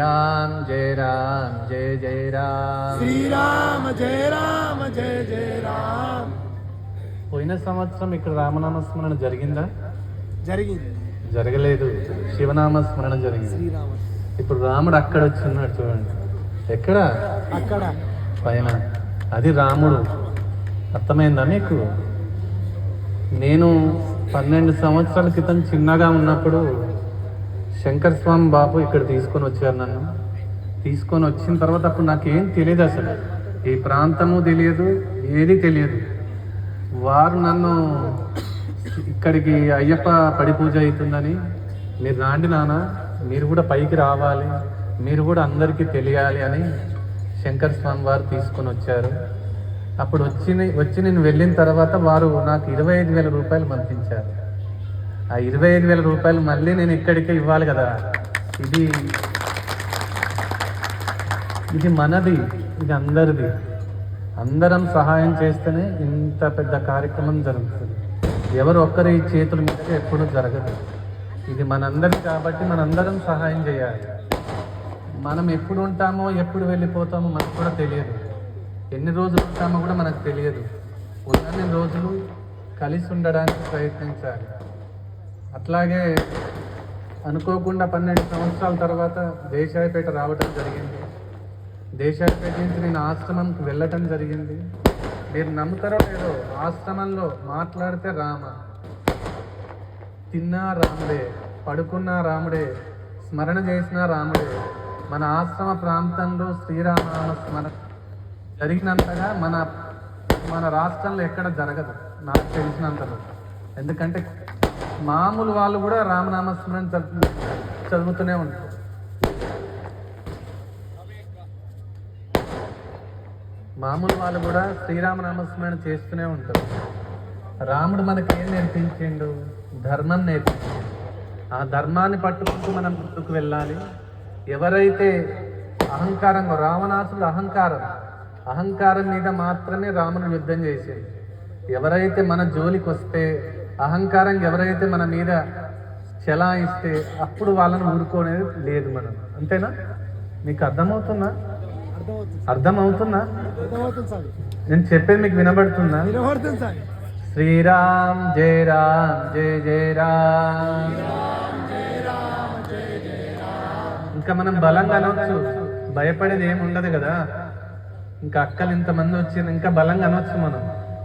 రామ శ్రీరామ్ జయ రామ్ జయ జయ రామ్. శ్రీరామ జయ రామ జయ జయ రామ. పోయిన సంవత్సరం ఇక్కడ రామనామ స్మరణ జరిగిందా? జరిగింది. జరగలేదు. శివనామ స్మరణ జరిగింది. శ్రీరామ. ఇప్పుడు రాముడు అక్కడ వచ్చి ఉన్నాడు చూడండి. ఎక్కడ? అక్కడ. పైన. అది రాముడు. అర్థమైందా మీకు? నేను పన్నెండు సంవత్సరాల క్రితం చిన్నగా ఉన్నప్పుడు శంకర్ స్వామి బాబు ఇక్కడ తీసుకొని వచ్చారు నన్ను. తీసుకొని వచ్చిన తర్వాత అప్పుడు నాకేం తెలియదు అసలు. ఈ ప్రాంతము తెలియదు ఏది తెలియదు. వారు నన్ను ఇక్కడికి అయ్యప్ప పడి పూజ అవుతుందని మీరు రాండి నాన్న మీరు కూడా పైకి రావాలి మీరు కూడా అందరికీ తెలియాలి అని శంకర్ స్వామి వారు తీసుకొని వచ్చారు. అప్పుడు వచ్చి వచ్చి నేను వెళ్ళిన తర్వాత వారు నాకు ఇరవై ఐదు వేల రూపాయలు పంపించారు. ఆ ఇరవై ఐదు వేల రూపాయలు మళ్ళీ నేను ఇక్కడికే ఇవ్వాలి కదా. ఇది ఇది మనది ఇది అందరిది. అందరం సహాయం చేస్తేనే ఇంత పెద్ద కార్యక్రమం జరుగుతుంది. ఎవరు ఒక్కరి చేతుల మీద ఎప్పుడు జరగదు. ఇది మనందరి కాబట్టి మనందరం సహాయం చేయాలి. మనం ఎప్పుడు ఉంటామో ఎప్పుడు వెళ్ళిపోతామో మనకు కూడా తెలియదు. ఎన్ని రోజులు ఉంటామో కూడా మనకు తెలియదు. ఉన్నన్ని రోజులు కలిసి ఉండడానికి ప్రయత్నించాలి. అట్లాగే అనుకోకుండా పన్నెండు సంవత్సరాల తర్వాత దేశాయపేట రావటం జరిగింది. దేశాయపేట నుంచి నేను ఆశ్రమంకి వెళ్ళటం జరిగింది. మీరు నమ్ముతారో లేదో ఆశ్రమంలో మాట్లాడితే రామ. తిన్నా రాముడే పడుకున్నా రాముడే స్మరణ చేసినా రాముడే. మన ఆశ్రమ ప్రాంతంలో శ్రీరామనామ స్మరణ జరిగినంతగా మన మన రాష్ట్రంలో ఎక్కడ జరగదు. నాకు తెలిసినంతలో. ఎందుకంటే మామూలు వాళ్ళు కూడా రామనామ స్మరణ చదువు- చదువుతూనే ఉంటారు. మామూలు వాళ్ళు కూడా శ్రీరామనామస్మరణ చేస్తూనే ఉంటారు. రాముడు మనకి ఏం నేర్పించిండు? ధర్మం నేర్పించిండు. ఆ ధర్మాన్ని పట్టుకుంటూ మనం ముందుకు వెళ్ళాలి. ఎవరైతే అహంకారంగా రావణాసుడు అహంకారం అహంకారం మీద మాత్రమే రాముడు యుద్ధం చేసేది. ఎవరైతే మన జోలికి వస్తే అహంకారం ఎవరైతే మన మీద చెలాయిస్తే అప్పుడు వాళ్ళని ఊరుకోనేది లేదు మనం. అంతేనా? మీకు అర్థమవుతుందా? అర్థమవుతుందా? నేను చెప్పేది మీకు వినబడుతుందా? శ్రీరామ్ జయ రామ్ జయ జయ రామ్. ఇంకా మనం బలంగా అనవచ్చు భయపడేది ఏమి ఉండదు కదా. ఇంకా అక్కలు ఇంతమంది వచ్చి ఇంకా బలంగా అనవచ్చు మనం.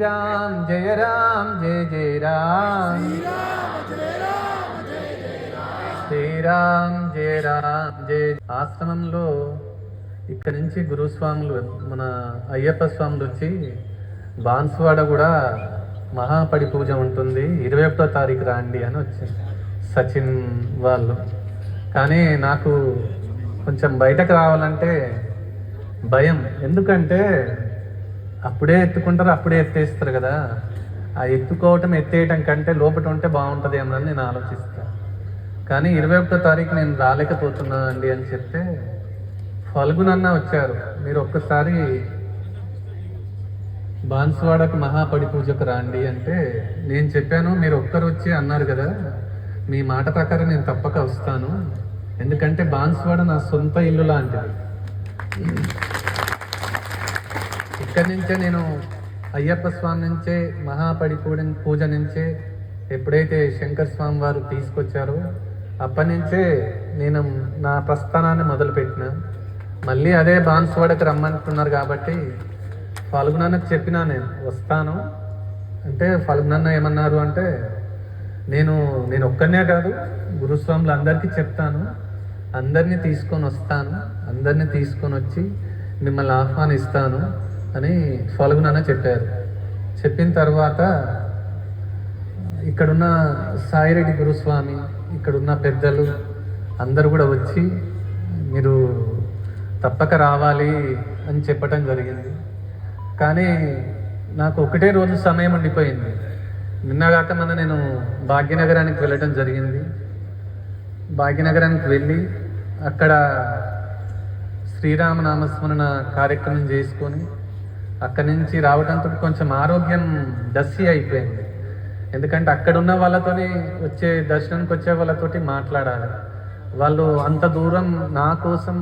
శ్రీరామ్ జయ రామ్ జయ జయ రామ్. శ్రీరామ్ జయ రామ్ జయ ఆశ్రమంలో ఇక్కడ నుంచి గురుస్వాములు మన అయ్యప్ప స్వాములు వచ్చి బాన్సువాడ కూడా మహాపడి పూజ ఉంటుంది. ఇరవై ఒకటో తారీఖు రాండి అని వచ్చింది సచిన్ వాళ్ళు. కానీ నాకు కొంచెం బయటకు రావాలంటే భయం. ఎందుకంటే అప్పుడే ఎత్తుకుంటారు అప్పుడే ఎత్తేస్తారు కదా. ఆ ఎత్తుకోవటం ఎత్తేయటం కంటే లోపల ఉంటే బాగుంటుంది అని నేను ఆలోచిస్తాను కానీ ఇరవై ఒకటో తారీఖు నేను రాలేకపోతున్నా అండి అని చెప్తే ఫల్గునన్న వచ్చారు. మీరు ఒక్కసారి బాన్సువాడకు మహాపడి పూజకు రాండి అంటే నేను చెప్పాను మీరు ఒక్కరు వచ్చి అన్నారు కదా మీ మాట ప్రకారం నేను తప్పక వస్తాను. ఎందుకంటే బాన్సువాడ నా సొంత ఇల్లు లాంటిది. ఇక్కడి నుంచే నేను అయ్యప్ప స్వామి నుంచే మహాపడి పూజ నుంచే ఎప్పుడైతే శంకర్ స్వామి వారు తీసుకొచ్చారో అప్పటి నుంచే నేను నా ప్రస్థానాన్ని మొదలుపెట్టిన. మళ్ళీ అదే బాన్సువాడకు రమ్మంటున్నారు కాబట్టి ఫల్గునన్నకు చెప్పినా నేను వస్తాను. అంటే ఫల్గునన్న ఏమన్నారు అంటే నేను నేను ఒక్కనే కాదు గురుస్వాములు అందరికీ చెప్తాను. అందరినీ తీసుకొని వస్తాను. అందరినీ తీసుకొని వచ్చి మిమ్మల్ని ఆహ్వానిస్తాను. అని ఫల్గునన్న చెప్పారు. చెప్పిన తర్వాత ఇక్కడున్న సాయిరెడ్డి గురుస్వామి ఇక్కడున్న పెద్దలు అందరూ కూడా వచ్చి మీరు తప్పక రావాలి అని చెప్పటం జరిగింది. కానీ నాకు ఒకటే రోజు సమయం ఉండిపోయింది. నిన్నగాక మన నేను భాగ్యనగరానికి వెళ్ళడం జరిగింది. భాగ్యనగరానికి వెళ్ళి అక్కడ శ్రీరామనామస్మరణ కార్యక్రమం చేసుకొని అక్కడి నుంచి రావడంతో కొంచెం ఆరోగ్యం దస్సి అయిపోయింది. ఎందుకంటే అక్కడ ఉన్న వాళ్ళతోని వచ్చే దర్శనానికి వచ్చే వాళ్ళతోటి మాట్లాడాలి. వాళ్ళు అంత దూరం నా కోసం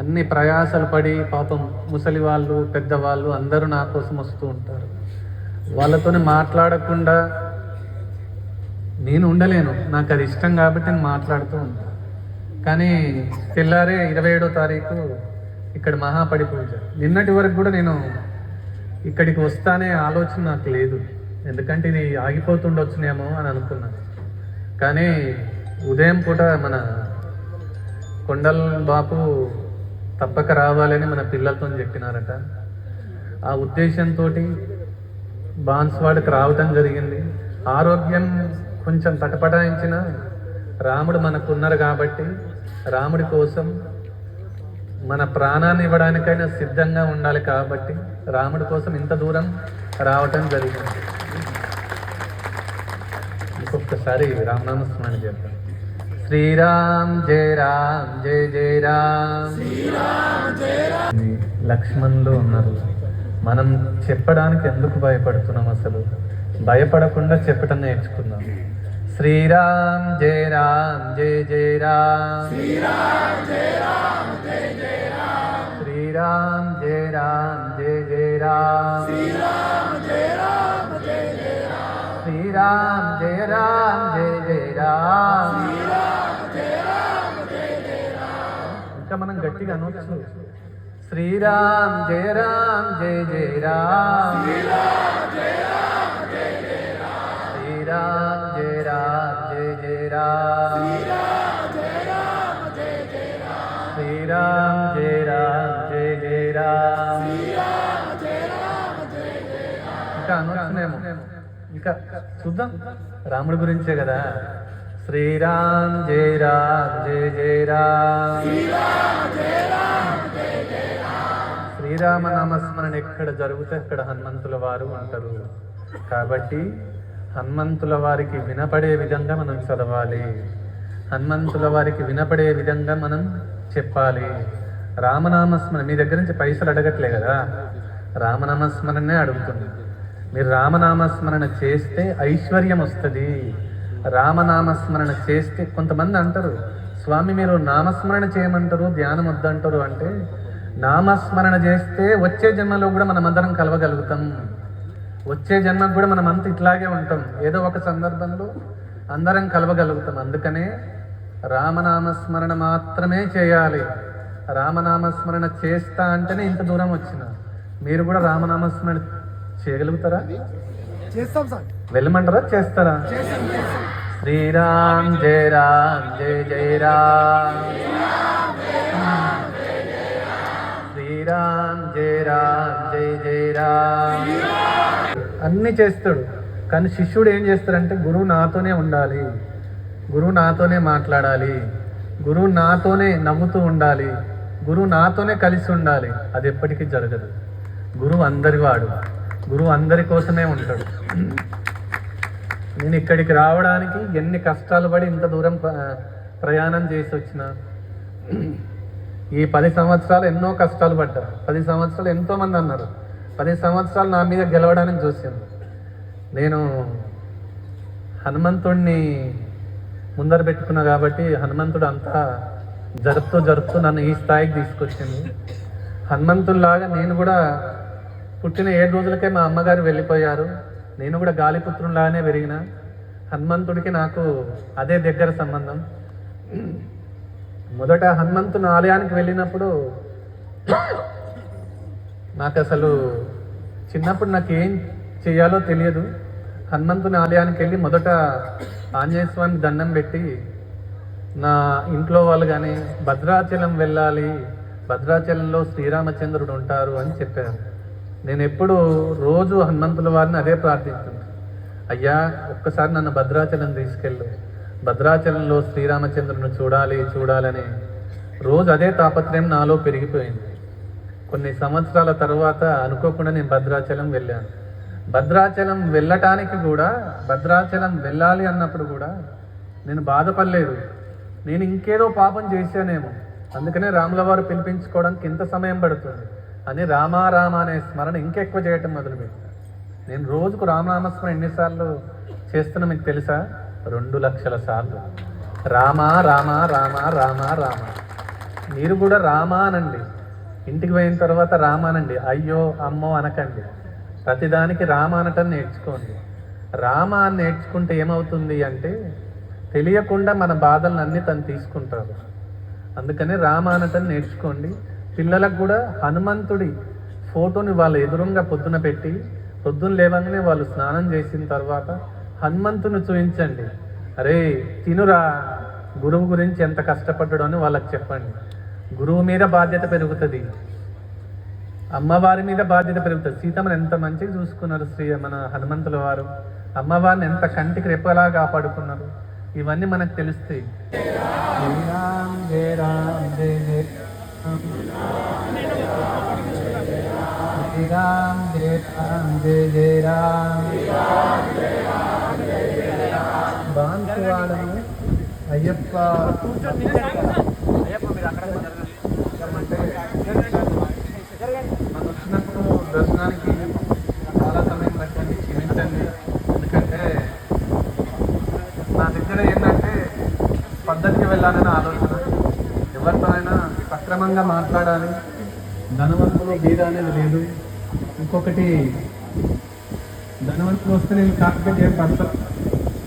అన్ని ప్రయాసలు పడి పాపం ముసలి వాళ్ళు పెద్దవాళ్ళు అందరూ నా కోసం వస్తూ ఉంటారు. వాళ్ళతోని మాట్లాడకుండా నేను ఉండలేను. నాకు అది ఇష్టం కాబట్టి నేను మాట్లాడుతూ ఉంటాను కానీ తెల్లారే ఇరవై ఏడో తారీఖు ఇక్కడ మహాపడి పూజ. నిన్నటి వరకు కూడా నేను ఇక్కడికి వస్తానే ఆలోచన నాకు లేదు. ఎందుకంటే ఇది ఆగిపోతుండొచ్చునేమో అని అనుకున్నాను కానీ ఉదయం పూట మన కొండల్ బాపు తప్పక రావాలని మన పిల్లలతో చెప్పినారట. ఆ ఉద్దేశంతో బాన్స్వాడకు రావటం జరిగింది. ఆరోగ్యం కొంచెం తటపటాయించిన రాముడు మనకు ఉన్నారు కాబట్టి రాముడి కోసం మన ప్రాణాన్ని ఇవ్వడానికైనా సిద్ధంగా ఉండాలి కాబట్టి రాముడి కోసం ఇంత దూరం రావటం జరిగింది. ఇంకొకసారి రామనామస్మరణ చేద్దాం. శ్రీరామ్ జయ రామ్ జయ జయ రామ్. లక్ష్మణులు ఉన్నారు. మనం చెప్పడానికి ఎందుకు భయపడుతున్నాం అసలు? భయపడకుండా చెప్పటం నేర్చుకుందాం. శ్రీరామ్ జయ రామ్ జయ జయ రామ్. శ్రీరామ్ జయ రామ్ జయ జయ రామ్ శ్రీరామ్ జయ రామ్ జయ జయ రామ్ శ్రీరామ్ జయ రామ్ జయ జయ రామ్ శ్రీరామ్ జయ రామ్ జయ జయ రామ్ ఇంకా మనం గట్టిగా అనొచ్చు. శ్రీరామ్ జయ రామ్ జయ జయ రామ్ చూద్దాం. రాముడి గురించే కదా. శ్రీరామ్ జయ రామ్ జయ జయ రామ్. శ్రీరామ నామస్మరణ ఎక్కడ జరిగితే అక్కడ హనుమంతుల వారు అంటారు కాబట్టి హనుమంతుల వారికి వినపడే విధంగా మనం చదవాలి. హనుమంతుల వారికి వినపడే విధంగా మనం చెప్పాలి. రామనామస్మరణ మీ దగ్గర నుంచి పైసలు అడగట్లే కదా. రామనామస్మరణనే అడుగుతుంది. మీరు రామనామస్మరణ చేస్తే ఐశ్వర్యం వస్తుంది. రామనామస్మరణ చేస్తే కొంతమంది అంటారు స్వామి మీరు నామస్మరణ చేయమంటారు ధ్యానం వద్దంటారు అంటే నామస్మరణ చేస్తే వచ్చే జన్మలో కూడా మనం అందరం కలవగలుగుతాం. వచ్చే జన్మకు కూడా మనం అంత ఇట్లాగే ఉంటాం. ఏదో ఒక సందర్భంలో అందరం కలవగలుగుతాం. అందుకనే రామనామస్మరణ మాత్రమే చేయాలి. రామనామస్మరణ చేస్తా అంటేనే ఇంత దూరం వచ్చిన. మీరు కూడా రామనామస్మరణ చేయగలుగుతారా? చేస్తాం సార్. వెళ్ళమంటారా? చేస్తారా? చేస్తాం చేస్తాం. శ్రీరామ్ జయ రామ్ జయ జయ రామ్. శ్రీరామ్ జయ రామ్ జయ జయ రామ్. అన్ని చేస్తాడు. కానీ శిష్యుడు ఏం చేస్తాడంటే గురువు నాతోనే ఉండాలి. గురువు నాతోనే మాట్లాడాలి. గురువు నాతోనే నవ్వుతూ ఉండాలి. గురువు నాతోనే కలిసి ఉండాలి. అది ఎప్పటికీ జరగదు. గురువు అందరి వాడు గురువు అందరి కోసమే ఉంటాడు. నేను ఇక్కడికి రావడానికి ఎన్ని కష్టాలు పడి ఇంత దూరం ప్రయాణం చేసి వచ్చిన ఈ పది సంవత్సరాలు ఎన్నో కష్టాలు పడ్డా. పది సంవత్సరాలు ఎంతోమంది అన్నారు. పది సంవత్సరాలు నా మీద గెలవడానికి చూసాను నేను హనుమంతుడిని ముందర పెట్టుకున్నా కాబట్టి హనుమంతుడు అంతా జరుపుతూ జరుపుతూ నన్ను ఈ స్థాయికి తీసుకొచ్చింది. హనుమంతుల్లాగా నేను కూడా పుట్టిన ఏడు రోజులకే మా అమ్మగారు వెళ్ళిపోయారు. నేను కూడా గాలిపుత్రులాగానే పెరిగిన. హనుమంతుడికి నాకు అదే దగ్గర సంబంధం. మొదట హనుమంతుని ఆలయానికి వెళ్ళినప్పుడు నాకు అసలు చిన్నప్పుడు నాకు ఏం చేయాలో తెలియదు. హనుమంతుని ఆలయానికి వెళ్ళి మొదట ఆంజనేయ స్వామి దండం పెట్టి నా ఇంట్లో వాళ్ళు కానీ భద్రాచలం వెళ్ళాలి భద్రాచలంలో శ్రీరామచంద్రుడు ఉంటారు అని చెప్పారు. నేను ఎప్పుడు రోజు హనుమంతుల వారిని అదే ప్రార్థిస్తుంటాను అయ్యా ఒక్కసారి నన్ను భద్రాచలం తీసుకెళ్ళు. భద్రాచలంలో శ్రీరామచంద్రుని చూడాలి చూడాలని రోజు అదే తాపత్రయం నాలో పెరిగిపోయింది. కొన్ని సంవత్సరాల తర్వాత అనుకోకుండా నేను భద్రాచలం వెళ్ళాను. భద్రాచలం వెళ్ళటానికి కూడా భద్రాచలం వెళ్ళాలి అన్నప్పుడు కూడా నేను బాధపడలేదు. నేను ఇంకేదో పాపం చేశానేమో. అందుకనే రాముల వారు పిలిపించుకోవడానికి ఇంత సమయం పడుతుంది. అని రామారామ అనే స్మరణ ఇంకెక్కువ చేయటం మొదలుపెట్టాను నేను రోజుకు రామనామస్మరణ ఎన్నిసార్లు చేస్తున్నా మీకు తెలుసా? రెండు లక్షల సార్లు. రామ రామ రామ రామ రామ. మీరు కూడా రామానండి ఇంటికి పోయిన తర్వాత రామానండి అయ్యో అమ్మో అనకండి. ప్రతిదానికి రామ అనటం నేర్చుకోండి. రామ అని నేర్చుకుంటే ఏమవుతుంది అంటే తెలియకుండా మన బాధలను అన్ని తను తీసుకుంటారు అందుకని రామ అనటం నేర్చుకోండి. పిల్లలకు కూడా హనుమంతుడి ఫోటోని వాళ్ళ ఎదురుగా పొద్దున పెట్టి పొద్దున లేవగానే వాళ్ళు స్నానం చేసిన తర్వాత హనుమంతుని చూపించండి. అరే తినురా గురువు గురించి ఎంత కష్టపడ్డాడు అని వాళ్ళకి చెప్పండి. గురువు మీద బాధ్యత పెరుగుతుంది. అమ్మవారి మీద బాధ్యత పెరుగుతుంది. సీతమ్మని ఎంత మంచిగా చూసుకున్నారు శ్రీ మన హనుమంతుల వారు. అమ్మవారిని ఎంత కంటికి రెప్పలా కాపాడుకున్నారు. ఇవన్నీ మనకు తెలుస్తాయి. జయ రామ్ జయ జయ రామ్. శ్రీరామ్ జయ రామ్. జయ జయ రామ్. బాన్సువాడను అయ్యప్ప మనం వచ్చినప్పుడు దర్శనానికి చాలా సమయం పట్టింది క్షమించండి ఎందుకంటే నా దగ్గర ఏంటంటే పద్ధతికి వెళ్ళాలని ఆలోచన ఎవరితోనైనా సక్రమంగా మాట్లాడాలి. ధనవంతులు బీద అనేది లేదు. ఇంకొకటి ధనవంతులు వస్తే నేను కాకపోతే ఏం పడతాను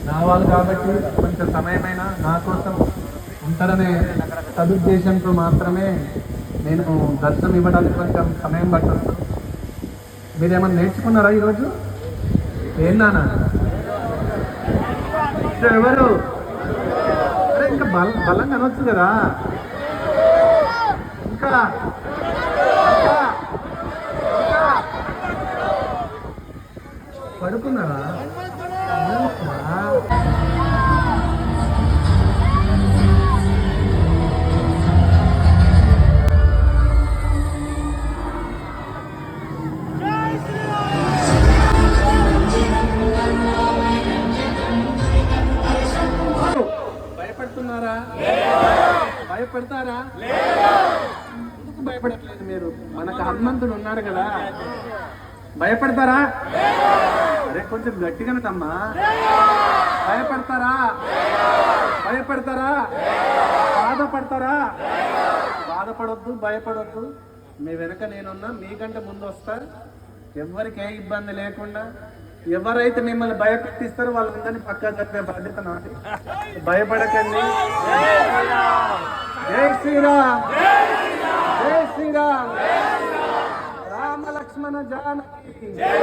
రావాలి కాబట్టి కొంచెం సమయమైనా నా కోసం ఉంటారనే సదుద్దేశంతో మాత్రమే నేను దర్శనం ఇవ్వడానికి కొంచెం సమయం పట్టదు మీరేమన్నా నేర్చుకున్నారా ఈరోజు? ఏం నాన్న? ఎవరు? అరే ఇంకా బల బలంగా అనొచ్చు కదా. పడుకున్నారా భయపడుతున్నారా? భయపడతారా? భయపడట్లేదు మీరు? మనకు హనుమంతుడు ఉన్నారు కదా. భయపడతారా? అరే కొంచెం గట్టిగా తమ్మా భయపడతారా? భయపడతారా? బాధపడతారా? బాధపడొద్దు భయపడొద్దు. మీ వెనక నేనున్నా మీకంటే ముందు వస్తా. ఎవరికి ఏ ఇబ్బంది లేకుండా ఎవరైతే మిమ్మల్ని భయపెట్టిస్తారో వాళ్ళందరినీ పక్కా చెప్పే బాధ్యత నాది. భయపడకండి. జై శ్రీరామ్. জানাই